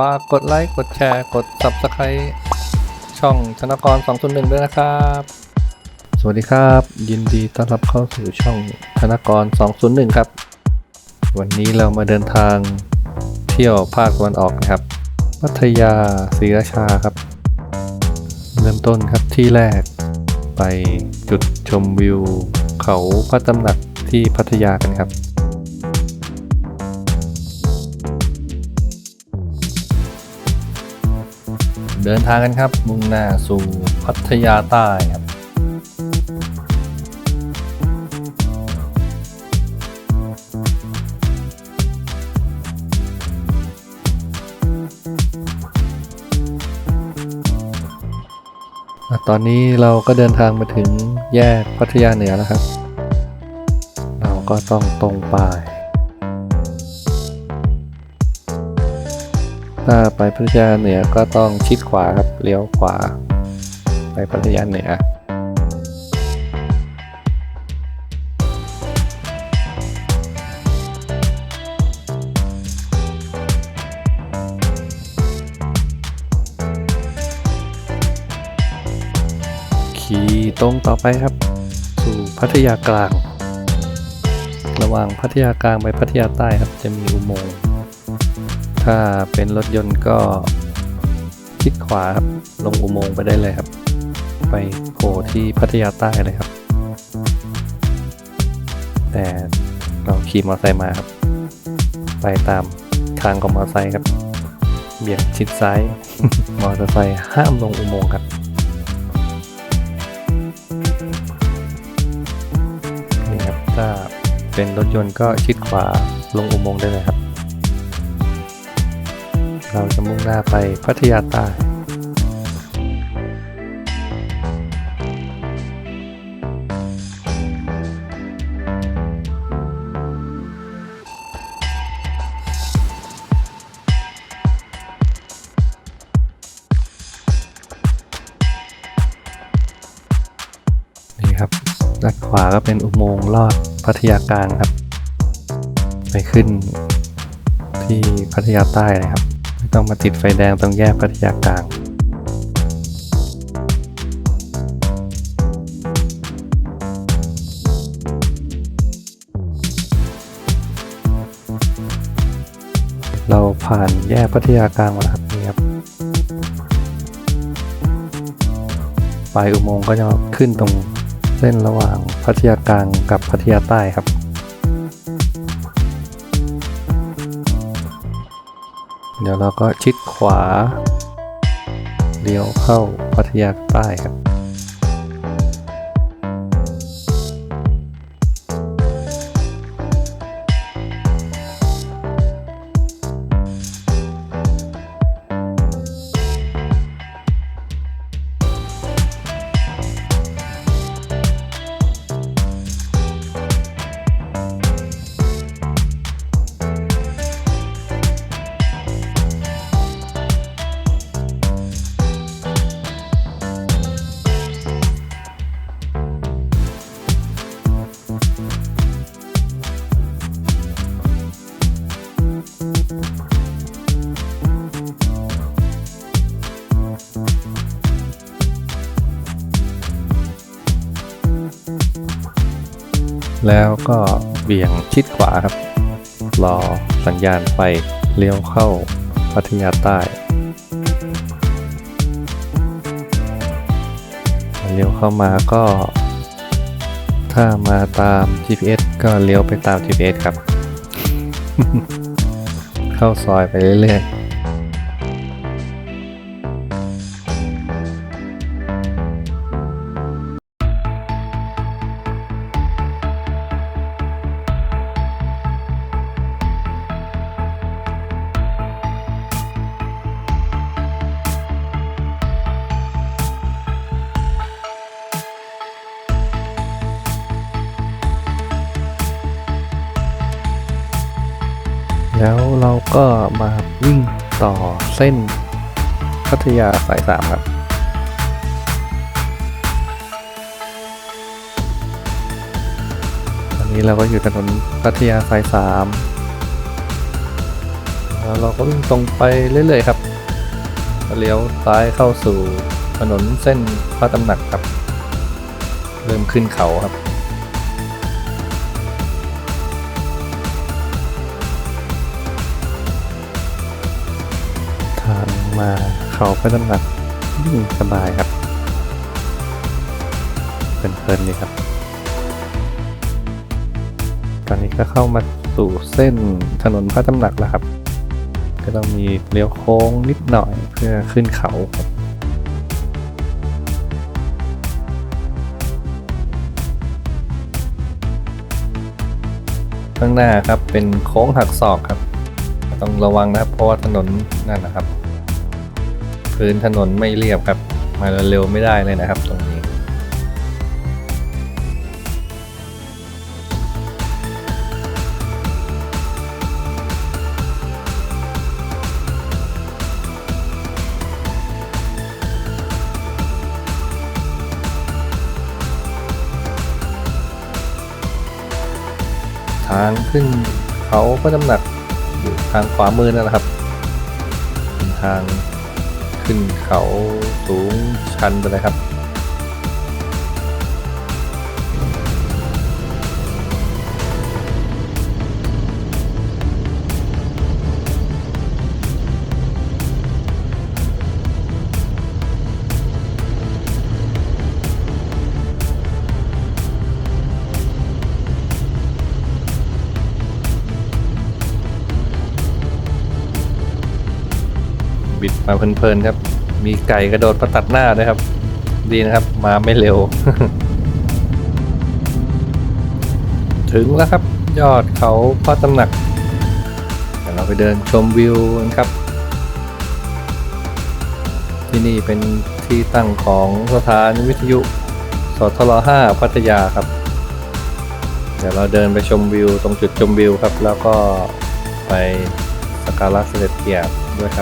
ฝากกดไลค์ กดแชร์ กด Subscribe ช่องธนกร 201 ด้วยนะครับ สวัสดีครับ ยินดีต้อนรับเข้าสู่ช่องธนกร 201 ครับ วันนี้เรามาเดินทางเที่ยวภาคตะวันออกนะครับพัทยาศรีราชาครับ เริ่มต้นครับที่แรก ไปจุดชมวิว เขาพระตำหนักที่พัทยากันครับ เดินทางกันครับ มุ่งหน้าสู่พัทยาใต้ครับตอนนี้เราก็เดินทางมาถึงแยกพัทยาเหนือแล้วครับ เราก็ต้องตรงไป ถ้าไปพัทยาเหนือก็ต้องชิดขวาครับเลี้ยวขวา ไปพัทยาเหนือขี่ตรงต่อไปครับ สู่พัทยากลาง ระหว่างพัทยากลางไปพัทยาใต้ครับจะมีอุโมงค์ ถ้าเป็นรถยนต์ก็ชิดขวาครับลงอุโมงค์ไปได้เลยครับ ไปโผล่ที่พัทยาใต้เลยครับ แต่เราขี่มอเตอร์ไซค์มาครับ ไปตามทางของมอเตอร์ไซค์ครับ เบี่ยงชิดซ้าย มอเตอร์ไซค์ห้ามลงอุโมงค์ครับนี่ครับถ้าเป็นรถยนต์ก็ชิดขวาลงอุโมงค์ได้เลยครับ เราจะมุ่งหน้าไปพัทยาใต้นี่ครับด้านขวาก็เป็นอุโมงค์ลอดพัทยากลางครับ ไปขึ้นที่พัทยาใต้เลยครับ ต้องมาติดไฟแดงตรงแยกพัทยากลางเราผ่านแยกพัทยากลางมาครับนี่ครับปลายอุโมงค์ก็จะขึ้นตรงเส้นระหว่างพัทยากลางกับพัทยาใต้ครับ เดี๋ยวเราก็ชิดขวา เลี้ยวเข้าพัทยาใต้ครับ แล้วก็เบี่ยงชิดขวาครับ รอสัญญาณไฟเลี้ยวเข้าพัทยาใต้เลี้ยวเข้ามาก็ ถ้ามาตาม GPS ก็เลี้ยวไปตาม GPS ครับ เข้าซอยไปเรื่อยๆ ก็มาวิ่งต่อเส้นพัทยาสายสามครับตอนนี้เราก็อยู่ถนนพัทยาสายสามแล้วเราก็วิ่งตรงไปเรื่อยๆครับเลี้ยวซ้ายเข้าสู่ถนนเส้นพระตำหนักครับ เริ่มขึ้นเขาครับ มาเขาพระตำหนักวิ่งสบายครับเพลินๆดีครับ ตอนนี้ก็เข้ามาสู่เส้นถนนพระตำหนักแล้วครับ ก็ต้องมีเลี้ยวโค้งนิดหน่อยเพื่อขึ้นเขาครับข้างหน้าครับเป็นโค้งหักศอกครับ ต้องระวังนะครับเพราะว่าถนนนั่นนะครับ พื้นถนนไม่เรียบครับ มาเร็วๆไม่ได้เลยนะครับตรงนี้ ทางขึ้นเขาพระตำหนักอยู่ทางขวามือนั่นแหละครับทาง ขึ้นเขาสูงชันไปเลยครับ มาเพลินๆครับ มีไก่กระโดดประตัดหน้าด้วยครับ ดีนะครับ มาไม่เร็ว ถึงแล้วครับ ยอดเขาพระตำหนักเดี๋ยวเราไปเดินชมวิวกันครับ ที่นี่เป็นที่ตั้งของสถานวิทยุสทร5พัทยาครับ เดี๋ยวเราเดินไปชมวิวตรงจุดชมวิวครับ แล้วก็ไปสักการะเสด็จเตี่ยด้วยครับ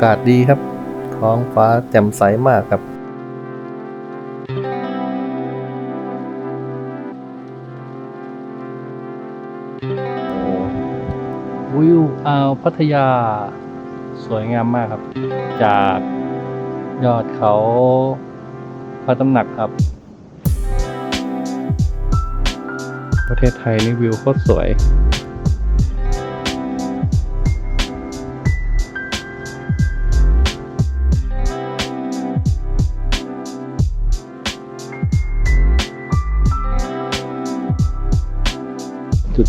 ากาศดีครับ ท้องฟ้าแจ่มใสมากครับวิวอ่าวพัทยา สวยงามมากครับ จากยอดเขาพระตำหนักครับ ประเทศไทยนี่วิวโคตรสวย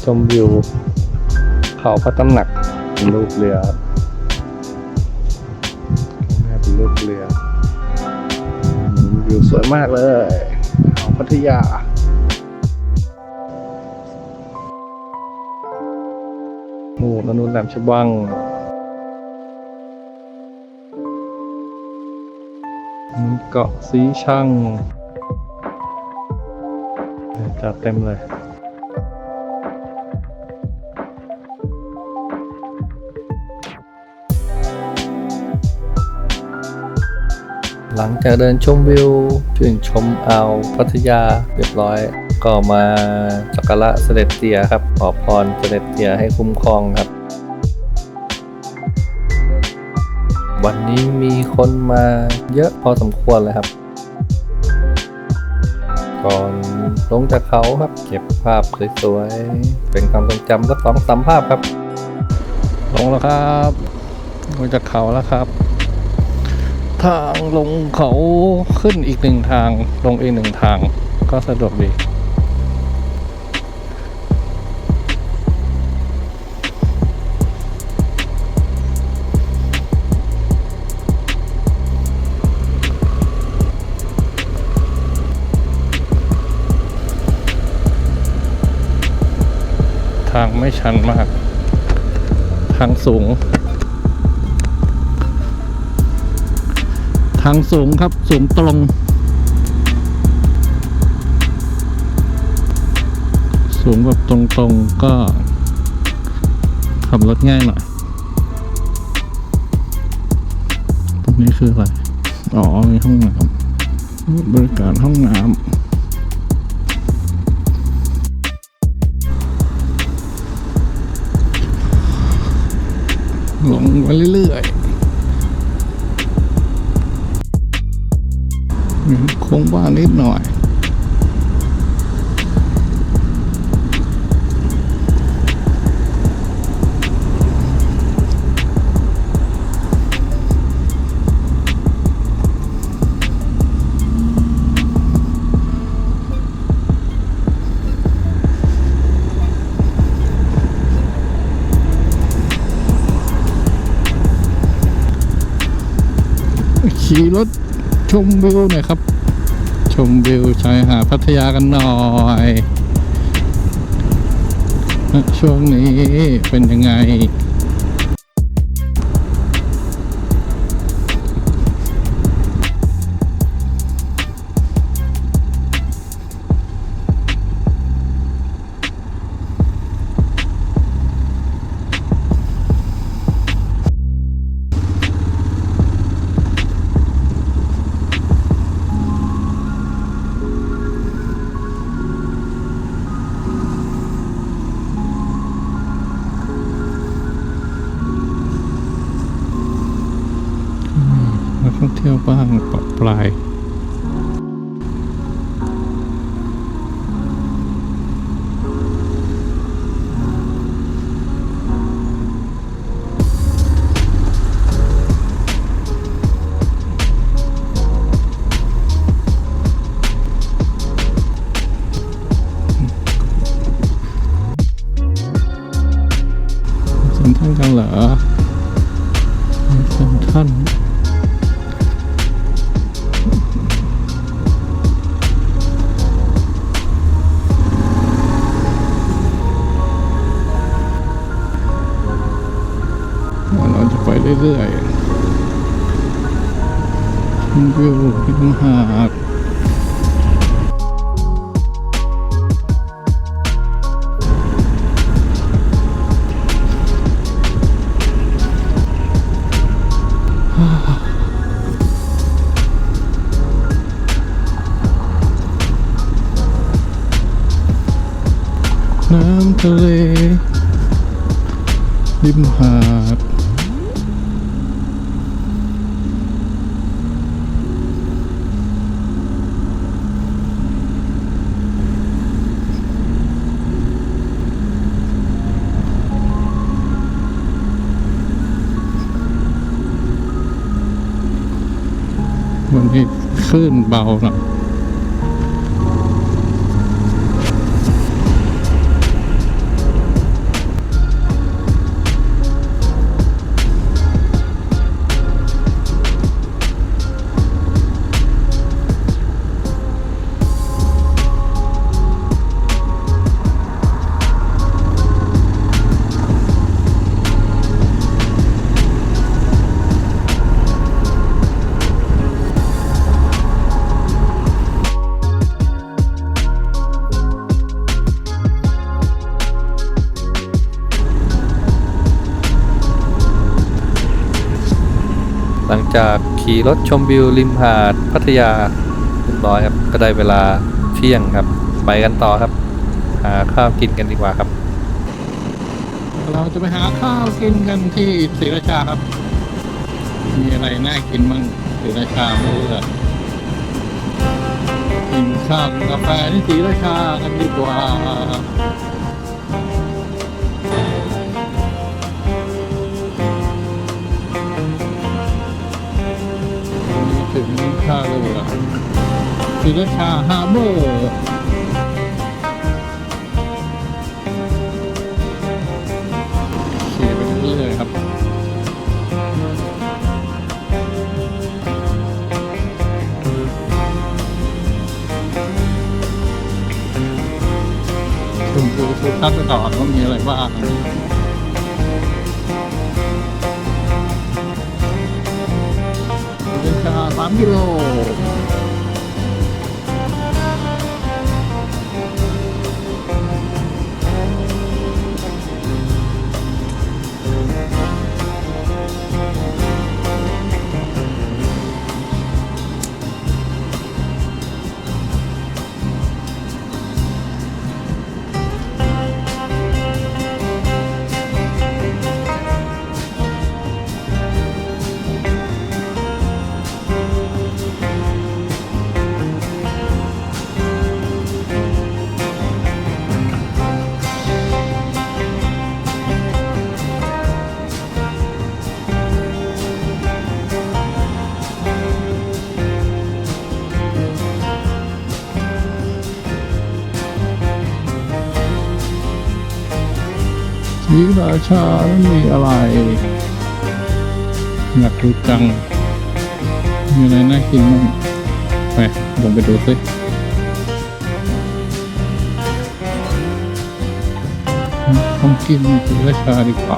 ชมวิว เขาพระตำหนักเป็นรูปเรือครับข้างหน้าเป็นรูปเรืออืมวิวสวยมากเลยเขาพัทยาโอ้นนุนแหลมฉบังเกาะสีชังจัดเต็มเลย หลังจากเดินชมวิวชื่นชมอ่าวพัทยาเรียบร้อย ก็มาสักการะเสด็จเตียครับ ขอพรเสด็จเตียให้คุ้มครองครับ วันนี้มีคนมาเยอะพอสมควรเลยครับ ก่อนลงจากเขาครับ เก็บภาพสวยๆ เป็นความทรงจำสักสองสามภาพครับ ลงแล้วครับลงจากเขาแล้วครับ ทางลงเขาขึ้นอีกหนึ่งทางลงอีกหนึ่งทางก็สะดวกดีทางไม่ชันมาก ทางสูง ทางสูงครับสูงตรง สูงแบบตรงๆก็ขับรถง่ายหน่อยนี่คืออะไร อ๋อ มีห้องน้ำบริการห้องน้ำลงไปเรื่อยๆ นนิดหน่อย ขี่รถชมวิวหน่อยครับ ชมวิวชายหาดพัทยากันหน่อยช่วงนี้เป็นยังไง น้ำทะเลริมหาด วันนี้ ค จากขี่รถชมวิวริมหาดพัทยาเรียบร้อยครับ ก็ได้เวลาเที่ยงครับ ไปกันต่อครับ หาข้าวกินกันดีกว่าครับ เราจะไปหาข้าวกินกันที่ศรีราชาครับ มีอะไรน่ากินบ้างศรีราชาเมื่อกินข้าวกินกาแฟที่ศรีราชากันดีกว่า ถึงท่าเรือศรีราชาฮาร์เบอร์ขี่ไปเรื่อยๆครับคุณดูสุทัศน์ก่อนว่ามีอะไรบ้าง ราช วิราชาไม่มีอะไรอยากรู้จัง มีอะไรน่ากินบ้างไปลองไปดูสิของกินวิราชาดีกว่า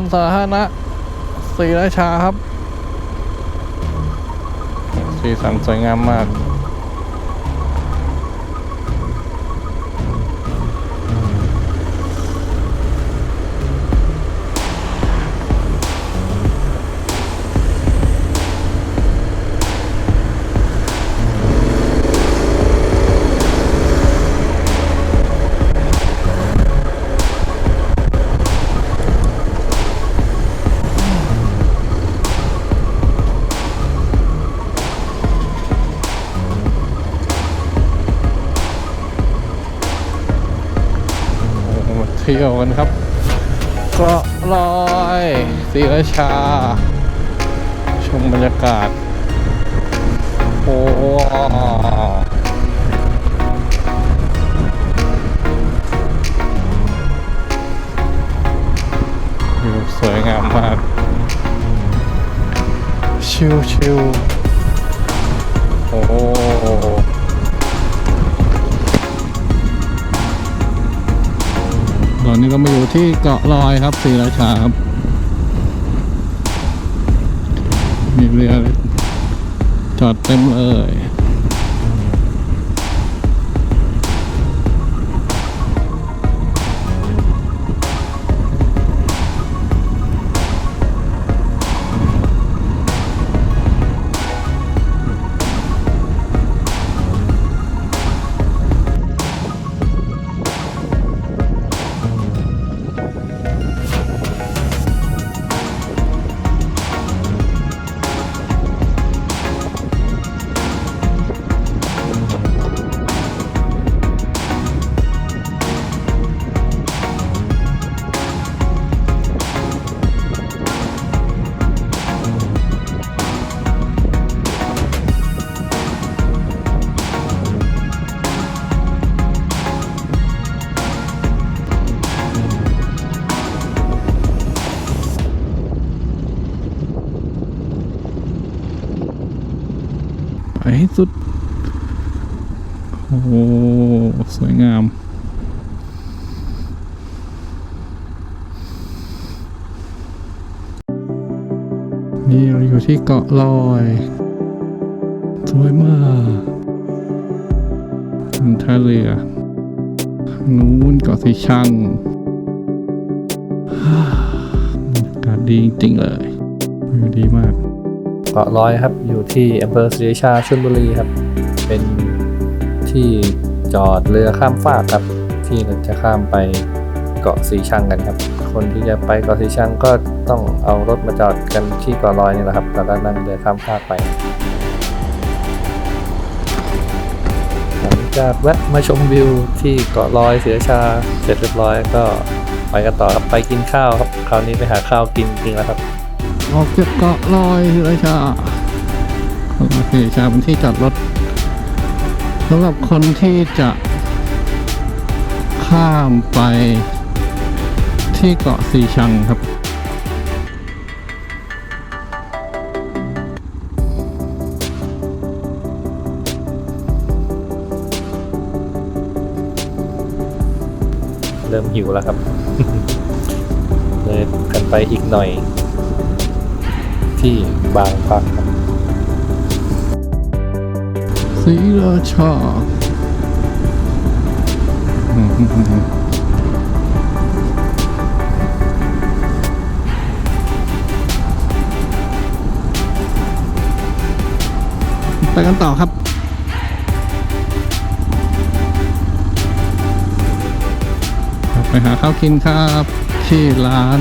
วนสาธารณะศรีราชาครับสีสันสวยงามมาก ที่ยวกันครับเกาะลอยศรีราชา ชมบรรยากาศ โอ้โหวิวสวยงามมาก ชิวชิวๆโอ้ อนนี้ก็มาอยู่ที่เกาะลอยครับสีราชาครับ มีเรือจอดเต็มเลย โอ้โห สวยงามนี่เราอยู่ที่เกาะลอย สวยมากเป็นท่าเรือนู้นเกาะสีชังฮ่าบรรยากาศดีจริงๆเลยวิวดีมาก เกาะร้อยครับ อยู่ที่อำเภอศรีราชาชลบุรีครับ เป็น ที่จอดเรือข้ามฟากครับ ที่เราจะข้ามไปเกาะสีชังกันครับ คนที่จะไปเกาะสีชังก็ต้องเอารถมาจอดกันที่เกาะลอยนี่แหละครับแล้วก็นั่งเรือข้ามฟากไปหลังจากแวะมาชมวิวที่เกาะลอยศรีราชาเสร็จเรียบร้อยก็ไปกันต่อครับไปกินข้าวครับคราวนี้ไปหาข้าวกินจริงแล้วครับออกจากเกาะลอยศรีราชาเกาะลอยชาเป็นที่จอดรถ สำหรับคนที่จะข้ามไปที่เกาะสีชังครับ เริ่มหิวแล้วครับ เลยกันไปอีกหน่อย ที่บางพักครับ ศรีราชาไปกันต่อครับครับไปหาข้าวกินครับ ที่ร้าน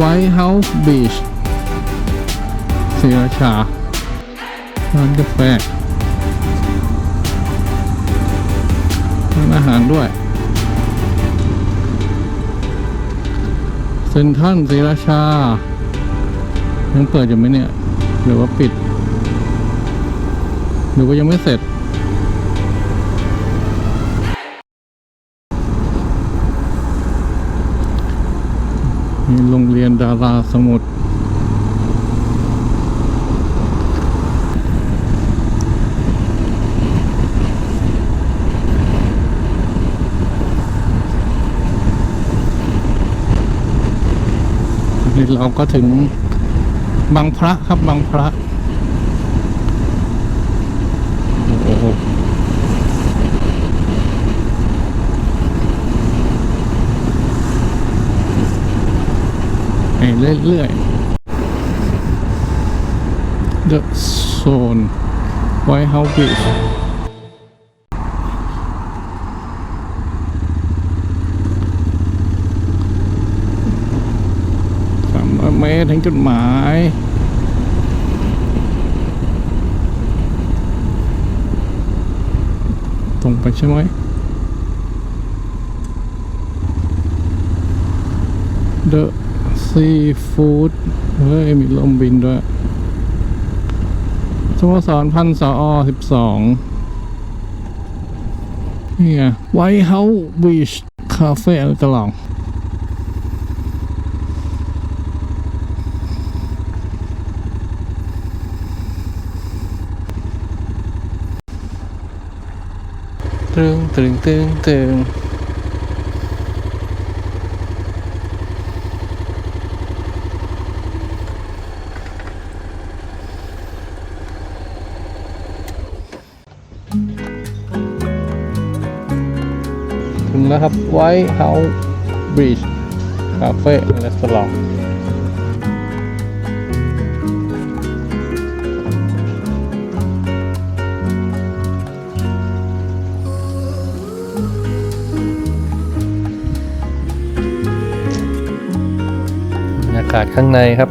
White House Beach ศรีราชาร้านกาแฟ หารด้วย เซ็นทรัลศรีราชา ยังเปิดอยู่ไหมเนี่ย หรือว่าปิด หรือว่ายังไม่เสร็จมีโรงเรียนดาราสมุทร เราก็ถึงบางพระครับบางพระโอ้โหไปเรื่อยๆ The Zone White House Beach สามร้อยเมตรถึงจุดหมาย ตรงไปใช่ไหม The Seafood เฮ้ยมีลมบินด้วยสโมสรพันสอสิบสองนี่ไง White House Beach Cafe ตลอง ตึงตึงตึงตึงถึงแล้วครับไว้เฮาบริดจ์คาเฟ่และสลอง กาศข้างในครับ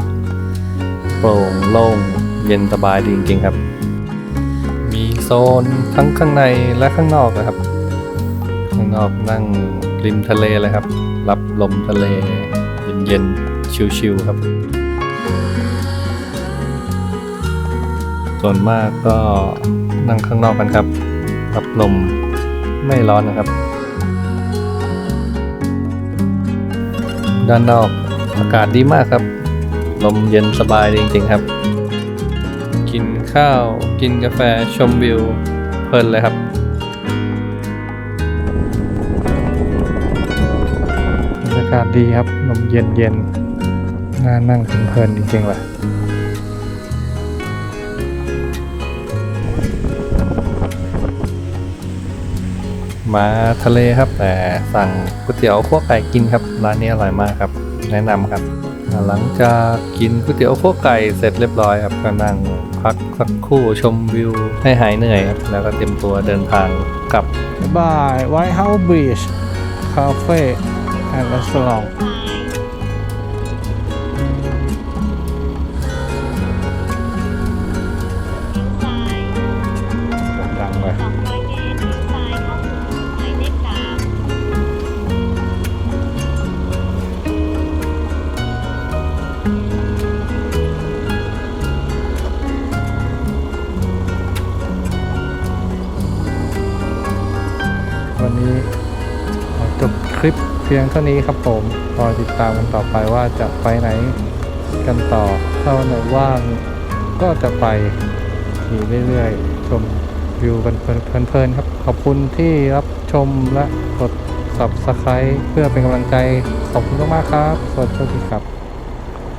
โปร่งโล่งเย็นสบายดีจริง ๆครับ มีโซนทั้งข้างในและข้างนอกนะครับ ข้างนอกนั่งริมทะเลเลยครับ รับลมทะเล เย็นๆชิวๆครับ ส่วนมากก็นั่งข้างนอกกันครับ รับลมไม่ร้อนนะครับ ด้านนอก อากาศดีมากครับ ลมเย็นสบายจริงๆครับ กินข้าวกินกาแฟชมวิวเพลินเลยครับบรรยากาศดีครับ ลมเย็นเย็นๆน่านั่งเพลินจริงๆเลยมาทะเลครับ แต่สั่งก๋วยเตี๋ยวขั้วไก่กินครับ ร้านนี้อร่อยมากครับ แนะนำครับ หลังจากกินก๋วยเตี๋ยวขั้วไก่เสร็จเรียบร้อยครับก็นั่งพักสักครู่ชมวิวให้หายเหนื่อยครับ แล้วก็เตรียมตัวเดินทางกลับ บาย White House Beach Cafe and Restaurant ดั ลิปเพียงเท่านี้ครับผมรอติดตามกันต่อไปว่าจะไปไหนกันต่อถ้าวันไหนว่างก็จะไปขี่เรื่อยๆ ชมวิวกันเพลินๆครับ ขอบคุณที่รับชมและกด subscribe เพื่อเป็นกำลังใจ ขอบคุณมากๆครับ สวัสดีครับ